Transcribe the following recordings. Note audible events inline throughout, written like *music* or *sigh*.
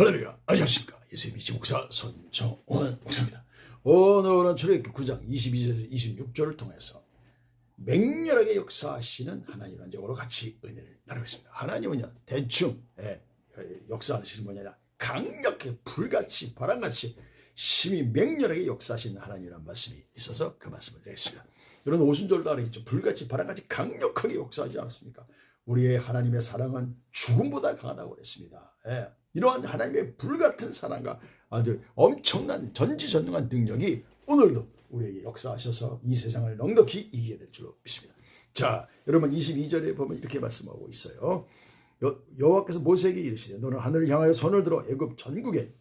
할렐루야. 안녕하십니까. 미치 목사 손정원 목사입니다. 오늘은 출애굽기 9장 22절 26절을 통해서 맹렬하게 역사하시는 하나님의 안적으로 같이 은혜를 나누겠습니다. 하나님은요 대충 예, 역사하시는 분이 아니라 강력하게 불같이 바람같이 심히 맹렬하게 역사하시는 하나님이라는 말씀이 있어서 그 말씀을 드리겠습니다. 이런 오순절도 알겠죠 불같이 바람같이 강력하게 역사하지 않습니까? 우리의 하나님의 사랑은 죽음보다 강하다고 그랬습니다. 예. 이러한 하나님의 불같은 사랑과 아주 엄청난 전지전능한 능력이 오늘도 우리에게 역사하셔서 이 세상을 넉넉히 이기게 될 줄로 믿습니다. 자, 여러분 22절에 보면 이렇게 말씀하고 있어요. 여, 여호와께서 모세에게 이르시되 너는 하늘을 향하여 손을 들어 애굽 전국에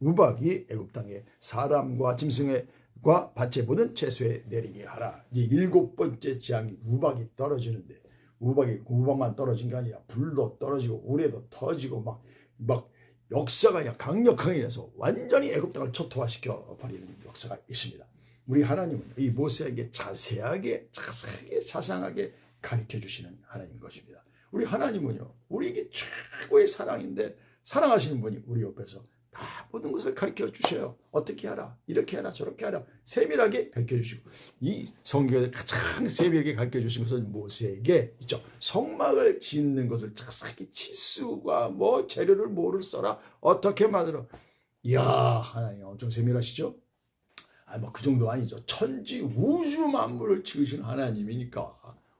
우박이 애굽 땅에 사람과 짐승과 밭에 모든 채소에 내리게 하라. 이제 일곱 번째 재앙이 우박이 떨어지는데 우박이 우박만 떨어진 게 아니라 불도 떨어지고 우레도 터지고 막 막 역사가 강력하게 일어서 완전히 애굽 땅을 초토화시켜 버리는 역사가 있습니다. 우리 하나님은 이 모세에게 자세하게 자세하게 자상하게 가르쳐 주시는 하나님인 것입니다. 우리 하나님은요 우리에게 최고의 사랑인데 사랑하시는 분이 우리 옆에서 다 모든 것을 가르쳐 주셔요. 어떻게 하라, 이렇게 하라, 저렇게 하라, 세밀하게 가르쳐 주시고 이 성경에서 가장 세밀하게 가르쳐 주신 것은 모세에게 있죠. 성막을 짓는 것을 자세하게 치수가 뭐 재료를 뭐를 써라, 어떻게 만들어. 이야 하나님 엄청 세밀하시죠. 아, 뭐 그 정도 아니죠. 천지 우주 만물을 지으신 하나님이니까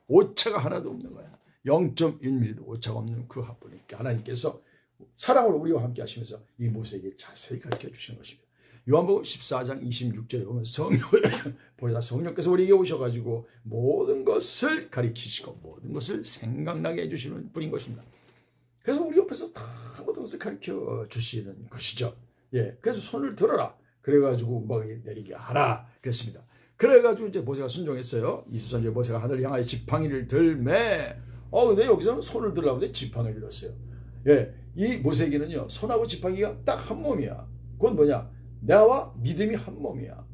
오차가 하나도 없는 거야. 0.1mm도 오차가 없는 그 하나님께 하나님께서 사랑으로 우리와 함께 하시면서 이 모세에게 자세히 가르쳐 주시는 것입니다. 요한복음 14장 26절에 보면 성령 *clears throat* 보다 성령께서 우리에게 오셔가지고 모든 것을 가르치시고 모든 것을 생각나게 해주시는 분인 것입니다. 그래서 우리 옆에서 다 모든 것을 가르쳐 주시는 것이죠. 예, 그래서 손을 들어라. 그래가지고 우박이 내리게 하라. 그랬습니다. 그래가지고 이제 모세가 순종했어요. 23절 모세가 하늘을 향하여 지팡이를 들매. 어, 근데 여기서는 손을 들라고 지팡이를 들었어요. 예, 이 모세에게는요 손하고 지팡이가 딱 한 몸이야. 그건 뭐냐? 나와 믿음이 한 몸이야.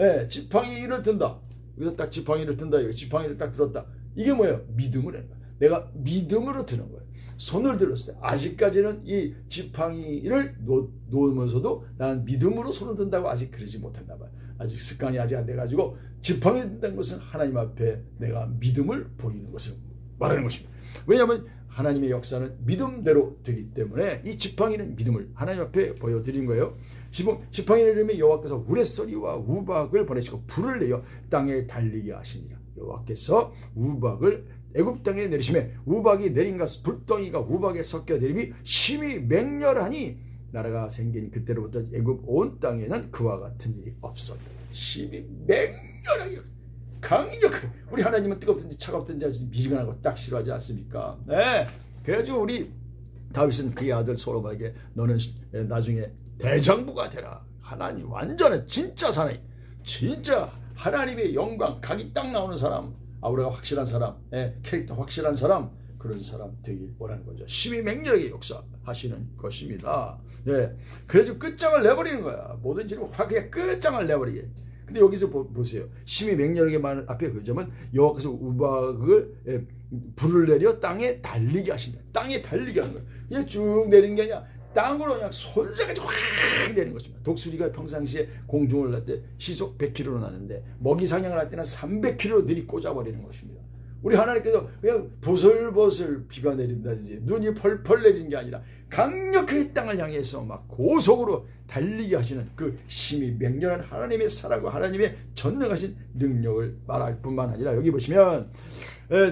예, 지팡이를 든다. 여기서 딱 지팡이를 든다. 이거 지팡이를 딱 들었다. 이게 뭐예요? 믿음을 거야. 내가 믿음으로 드는 거예요. 손을 들었을 때 아직까지는 이 지팡이를 놓, 놓으면서도 나는 믿음으로 손을 든다고 아직 그러지 못했나 봐요. 아직 습관이 아직 안 돼가지고 지팡이 든다는 것은 하나님 앞에 내가 믿음을 보이는 것을 말하는 것입니다. 왜냐하면 하나님의 역사는 믿음대로 되기 때문에 이 지팡이는 믿음을 하나님 앞에 보여드린 거예요. 지금 지팡이를 들면 여호와께서 우레소리와 우박을 보내시고 불을 내어 땅에 달리게 하시니라. 여호와께서 우박을 애굽 땅에 내리심에 우박이 내린 것 불덩이가 우박에 섞여 내림이 심히 맹렬하니 나라가 생긴 그때로부터 애굽 온 땅에는 그와 같은 일이 없었다. 심히 맹렬하게 강력하게 우리 하나님은 뜨겁든지 차갑든지 아주 미지근하고 딱 싫어하지 않습니까? 네. 그래가지고 우리 다윗은 그의 아들 소로몬에게 너는 나중에 대장부가 되라. 하나님 완전한 진짜 사나이, 진짜 하나님의 영광 각이 딱 나오는 사람, 아우라가 확실한 사람, 예, 캐릭터 확실한 사람 그런 사람 되길 원하는 거죠. 심히 맹렬하게 역사하시는 것입니다. 예, 그래서 끝장을 내버리는 거야. 일을 확 그냥 끝장을 내버리게. 근데 여기서 보, 세요 심히 맹렬하게 말 앞에 그 점은 여호와께서 우박을 예, 불을 내려 땅에 달리게 하신다. 땅에 달리게 하는 거예요. 그냥 쭉 내리는 게 아니라 땅으로 그냥 손색까지 확 내는 것입니다. 독수리가 평상시에 공중을 날 때 시속 100km로 나는데 먹이 사냥을 할 때는 300km로 들이 꽂아버리는 것입니다. 우리 하나님께서 그냥 보슬보슬 비가 내린다든지 눈이 펄펄 내리는 게 아니라 강력하게 땅을 향해서 막 고속으로 달리게 하시는 그 심히 맹렬한 하나님의 사랑과 하나님의 전능하신 능력을 말할 뿐만 아니라 여기 보시면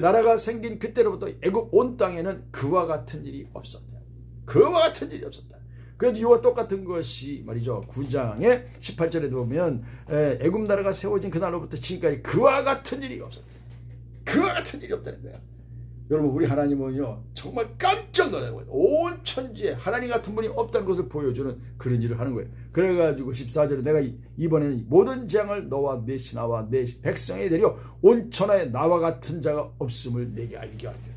나라가 생긴 그때로부터 애굽 온 땅에는 그와 같은 일이 없었다. 그와 같은 일이 없었다. 그래도 이와 똑같은 것이 말이죠. 9장의 18절에 보면 애굽 나라가 세워진 그날로부터 지금까지 그와 같은 일이 없었다. 그와 같은 일이 없다는 거야. 여러분 우리 하나님은요 정말 깜짝 놀라는 거예요. 온 천지에 하나님 같은 분이 없다는 것을 보여주는 그런 일을 하는 거예요. 그래가지고 14절에 내가 이번에는 모든 재앙을 너와 내 신하와 내 백성에 내려 온 천하에 나와 같은 자가 없음을 내게 알게 하리라.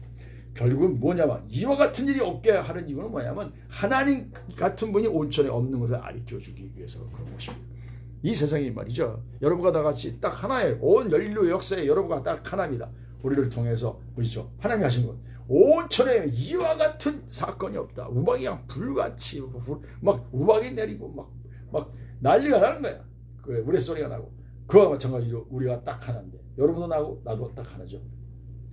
결국은 뭐냐면 이와 같은 일이 없게 하는 이유는 뭐냐면 하나님 같은 분이 온 천에 없는 것을 알려 주기 위해서 그런 것입니다. 이 세상이 말이죠. 여러분과 다 같이 딱 하나의 온 인류 역사에 여러분과 딱 하나입니다. 우리를 통해서 보시죠. 하나님이 하신 것. 온천에 이와 같은 사건이 없다. 우박이 그냥 불같이 후- 막 우박이 내리고 막, 막 난리가 나는 거야. 그 우레소리가 나고. 그와 마찬가지로 우리가 딱 하나인데 여러분도 나고 나도 딱 하나죠.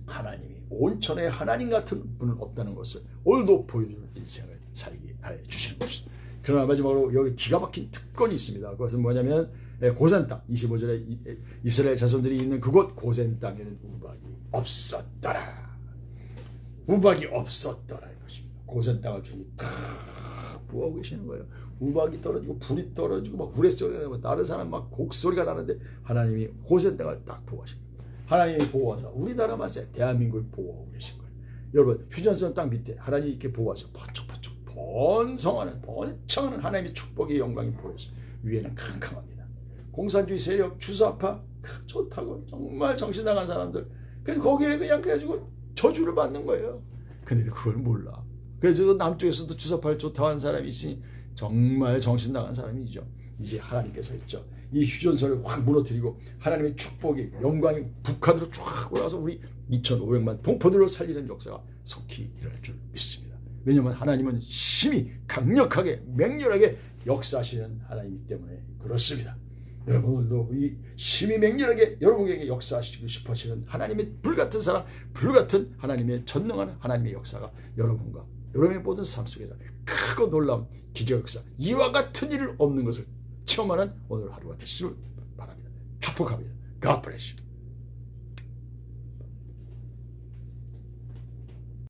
하나님이 온천에 하나님 같은 분은 없다는 것을 오늘도 보여주는 인생을 살게 해 주시는 것입니다. 그러나 마지막으로 여기 기가 막힌 특권이 있습니다. 그것은 뭐냐면 예, 고센 땅 25절에 이- 이- 이스라엘 자손들이 있는 그곳 고센 땅에는 우박이 없었더라. 우박이 없었더라 이것입니다. 고센 땅을 주님 탁 부어오고 계시는 거예요. 우박이 떨어지고 불이 떨어지고 막 불의 소리가 나고 다른 사람 막 곡소리가 나는데 하나님이 고센 땅을 딱 보호하신 거예요. 하나님이 보호하사 우리나라만 세 대한민국을 보호하고 계신 거예요. 여러분 휴전선 땅 밑에 하나님이 이렇게 보호하셔 번쩍번쩍 번성하는 번창하는 하나님의 축복의 영광이 보여서 위에는 캄캄합니다. 공산주의 세력 주사파 크, 좋다고 정말 정신 나간 사람들 그래서 거기에 그냥 그래가지고 저주를 받는 거예요. 근데 그걸 몰라. 그래서 남쪽에서도 주사파를 좋다고 하는 사람이 있으니 정말 정신 나간 사람이죠. 이제 하나님께서 있죠. 이 휴전선을 확 무너뜨리고 하나님의 축복이 영광이 북한으로 쫙 올라와서 우리 2,500만 동포들을 살리는 역사가 속히 일어날 줄 믿습니다. 왜냐하면 하나님은 심히 강력하게 맹렬하게 역사하시는 하나님이기 때문에 그렇습니다. 여러분 오늘도 이 심히 맹렬하게 여러분에게 역사하시고 싶으시는 하나님의 불같은 사랑, 불같은 하나님의 전능한 하나님의 역사가 여러분과 여러분의 모든 삶 속에서 크고 놀라운 기적 역사, 이와 같은 일 없는 것을 체험하는 오늘 하루가 되시길 바랍니다. 축복합니다. God bless you.